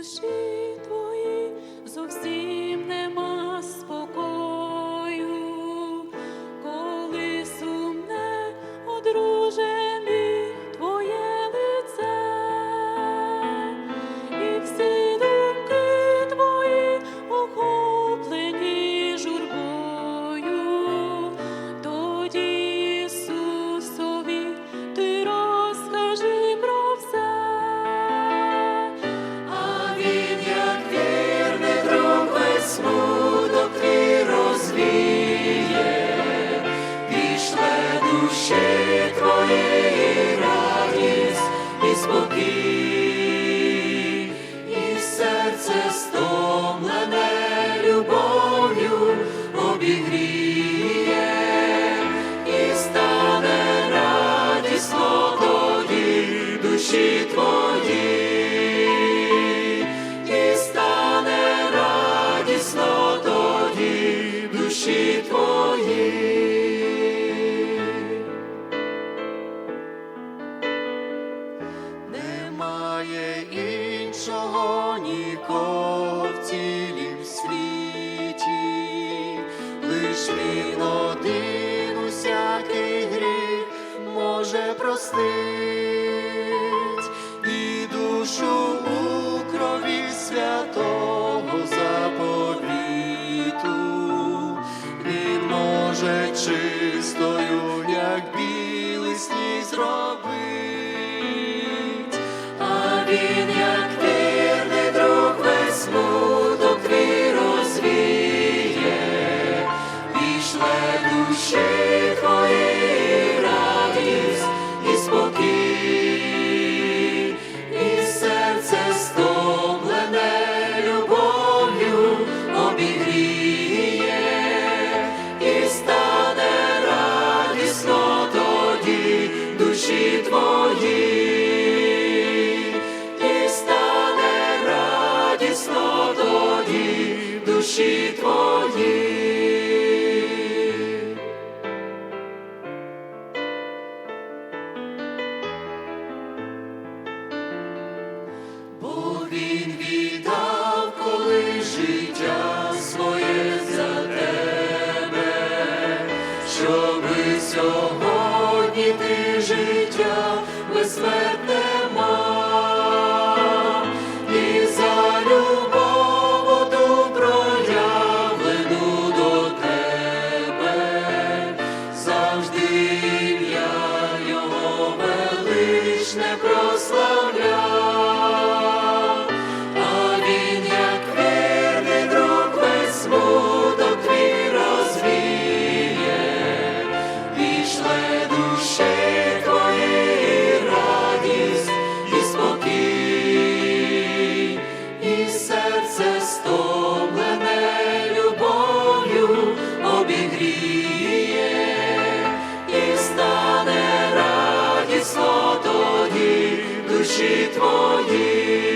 душі твої твої, і стане радісно тоді душі. Немає іншого нікого в цілім світі, лиш він один усякий гріх може простить може чистою, як білий сніг зробить, а він, як вірний друг, весь смуток твій розвіє, пішле душі душі твої. Коли життя своє за тебе, щоби сьогодні ти життя безсмертне очі твої.